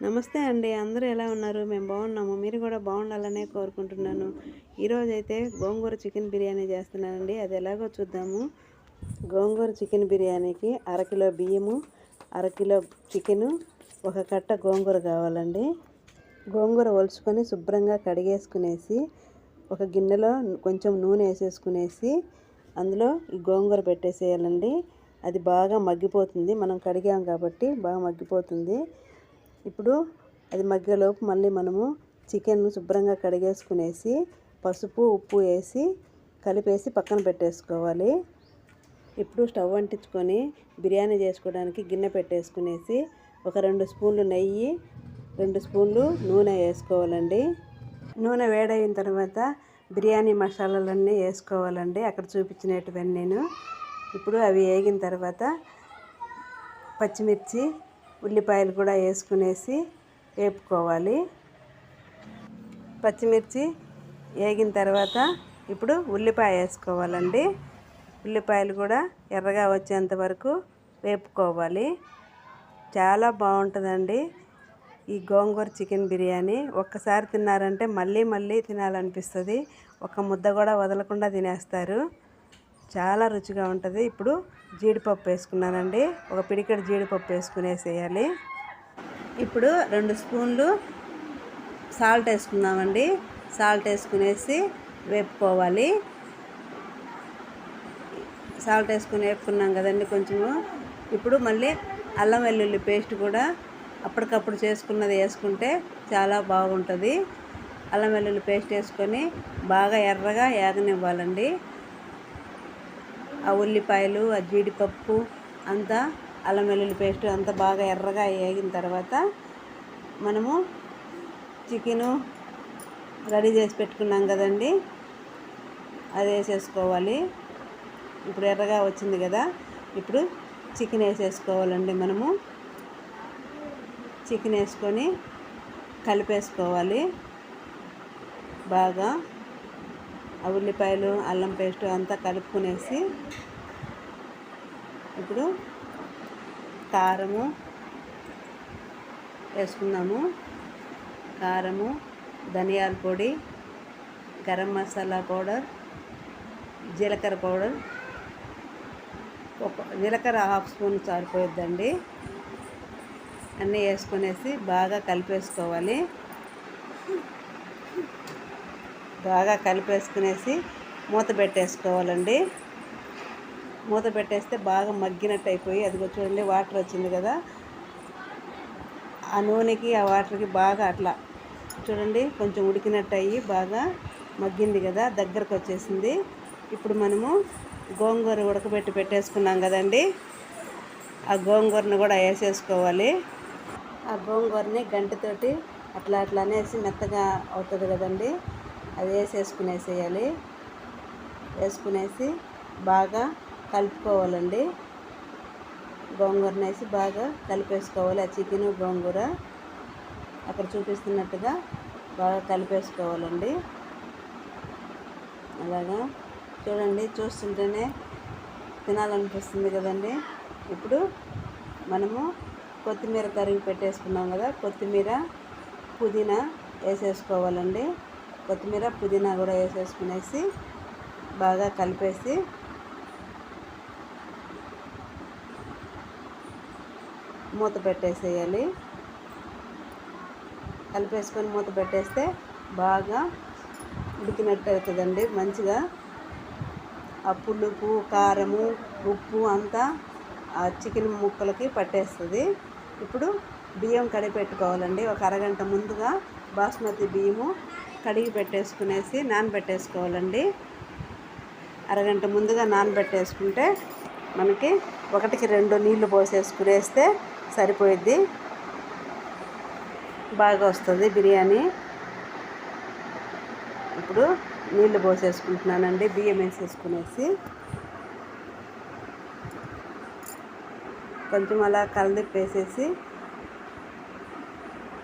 నమస్తే అండి. అందరూ ఎలా ఉన్నారు? మేము బాగున్నాము. మీరు కూడా బాగుండాలనే కోరుకుంటున్నాను. ఈరోజైతే అయితే గోంగూర చికెన్ బిర్యానీ చేస్తున్నానండి. అది ఎలాగో చూద్దాము. గోంగూర చికెన్ బిర్యానీకి అరకిలో బియ్యము అరకిలో చికెను ఒక కట్ట గోంగూర కావాలండి. గోంగూర ఒలుచుకొని శుభ్రంగా కడిగేసుకునేసి ఒక గిన్నెలో కొంచెం నూనె వేసేసుకునేసి అందులో ఈ గోంగూర పెట్టేసేయాలండి. అది బాగా మగ్గిపోతుంది. మనం కడిగాం కాబట్టి బాగా మగ్గిపోతుంది. ఇప్పుడు అది మగ్గేలోపు మళ్ళీ మనము చికెన్ శుభ్రంగా కడిగేసుకునేసి పసుపు ఉప్పు వేసి కలిపేసి పక్కన పెట్టేసుకోవాలి. ఇప్పుడు స్టవ్ అంటించుకొని బిర్యానీ చేసుకోవడానికి గిన్నె పెట్టేసుకునేసి ఒక రెండు స్పూన్లు నెయ్యి రెండు స్పూన్లు నూనె వేసుకోవాలండి. నూనె వేడైన తర్వాత బిర్యానీ మసాలాలన్నీ వేసుకోవాలండి అక్కడ చూపించినటువన్నీ నేను. ఇప్పుడు అవి వేగిన తర్వాత పచ్చిమిర్చి ఉల్లిపాయలు కూడా వేసుకునేసి వేపుకోవాలి. పచ్చిమిర్చి వేగిన తర్వాత ఇప్పుడు ఉల్లిపాయ వేసుకోవాలండి. ఉల్లిపాయలు కూడా ఎర్రగా వచ్చేంత వరకు వేపుకోవాలి. చాలా బాగుంటుందండి. ఈ గోంగూర చికెన్ బిర్యానీ ఒక్కసారి తిన్నారంటే మళ్ళీ మళ్ళీ తినాలనిపిస్తుంది. ఒక ముద్ద కూడా వదలకుండా తినేస్తారు. చాలా రుచిగా ఉంటుంది. ఇప్పుడు జీడిపప్పు వేసుకున్నానండి. ఒక పిడికెడు జీడిపప్పు వేసుకునేసేయాలి. ఇప్పుడు రెండు స్పూన్లు సాల్ట్ వేసుకుందామండి. సాల్ట్ వేసుకునేసి వేపుకోవాలి. సాల్ట్ వేసుకుని వేపుకున్నాం కదండి కొంచెము. ఇప్పుడు మళ్ళీ అల్లం వెల్లుల్లి పేస్ట్ కూడా అప్పటికప్పుడు చేసుకున్నది వేసుకుంటే చాలా బాగుంటుంది. అల్లం వెల్లుల్లి పేస్ట్ వేసుకొని బాగా ఎర్రగా ఏగనివ్వాలండి. ఆ ఉల్లిపాయలు ఆ జీడిపప్పు అంతా అల్లం వెల్లుల్లి పేస్ట్ అంతా బాగా ఎర్రగా వేగిన తర్వాత మనము చికెను రెడీ చేసి పెట్టుకున్నాం కదండి. అది వేసేసుకోవాలి. ఇప్పుడు ఎర్రగా వచ్చింది కదా ఇప్పుడు చికెన్ వేసేసుకోవాలండి మనము. చికెన్ వేసుకొని కలిపేసుకోవాలి బాగా. ఆ ఉల్లిపాయలు అల్లం పేస్ట్ అంతా కలుపుకునేసి ఇప్పుడు కారము వేసుకుందాము. కారము ధనియాల పొడి గరం మసాలా పౌడర్ జీలకర్ర పౌడర్. ఒక జీలకర్ర హాఫ్ స్పూన్ సరిపోయిద్దండి. అన్నీ వేసుకునేసి బాగా కలిపేసుకోవాలి. బాగా కలిపేసుకునేసి మూత పెట్టేసుకోవాలండి. మూత పెట్టేస్తే బాగా మగ్గినట్టు అయిపోయి అదిగో చూడండి వాటర్ వచ్చింది కదా. ఆ నూనెకి ఆ వాటర్కి బాగా అట్లా చూడండి కొంచెం ఉడికినట్టు అయ్యి బాగా మగ్గింది కదా దగ్గరకు వచ్చేసింది. ఇప్పుడు మనము గోంగూర ఉడకబెట్టి పెట్టేసుకున్నాం కదండి. ఆ గోంగూరను కూడా వేసేసుకోవాలి. ఆ గోంగూరని గంటతోటి అట్లా అట్లా అనేసి మెత్తగా అవుతుంది కదండి. అది వేసేసుకునేసేయాలి. వేసుకునేసి బాగా కలుపుకోవాలండి. గోంగూరను వేసి బాగా కలిపేసుకోవాలి. ఆ చికెన్ గోంగూర అక్కడ చూపిస్తున్నట్టుగా బాగా కలిపేసుకోవాలండి. అలాగా చూడండి చూస్తుంటేనే తినాలనిపిస్తుంది కదండి. ఇప్పుడు మనము కొత్తిమీర కరిగి పెట్టేసుకున్నాం కదా కొత్తిమీర పుదీనా వేసేసుకోవాలండి. కొత్తిమీర పుదీనా కూడా వేసేసుకునేసి బాగా కలిపేసి మూత పెట్టేసేయాలి. కలిపేసుకొని మూత పెట్టేస్తే బాగా ఉడికినట్టు అవుతుందండి మంచిగా ఆ పులుపు కారము ఉప్పు అంతా ఆ చికెన్ ముక్కలకి పట్టేస్తుంది. ఇప్పుడు బియ్యం కడిగి పెట్టుకోవాలండి. ఒక అరగంట ముందుగా బాస్మతి బియ్యము కడిగి పెట్టేసుకునేసి నానబెట్టేసుకోవాలండి. అరగంట ముందుగా నానబెట్టేసుకుంటే మనకి ఒకటికి రెండు నీళ్ళు పోసేసుకునేస్తే సరిపోయిద్ది. బాగా వస్తుంది బిర్యానీ. ఇప్పుడు నీళ్ళు పోసేసుకుంటున్నానండి బియ్యం వేసేసుకునేసి. కొంచెం అలా కలదిప్పేసేసి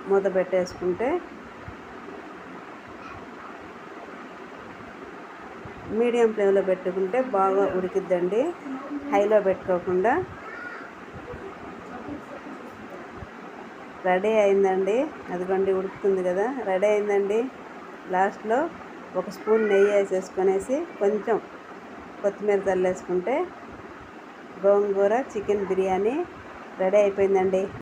మూత పెట్టేసుకుంటే మీడియం ఫ్లేమ్లో పెట్టుకుంటే బాగా ఉడికిద్దండి. హైలో పెట్టుకోకుండా రెడీ అయిందండి. అదిగోండి ఉడుకుతుంది కదా. రెడీ అయిందండి. లాస్ట్లో ఒక స్పూన్ నెయ్యి వేసేసుకొనేసి కొంచెం కొత్తిమీర చల్లేసుకుంటే గోంగూర చికెన్ బిర్యానీ రెడీ అయిపోయిందండి.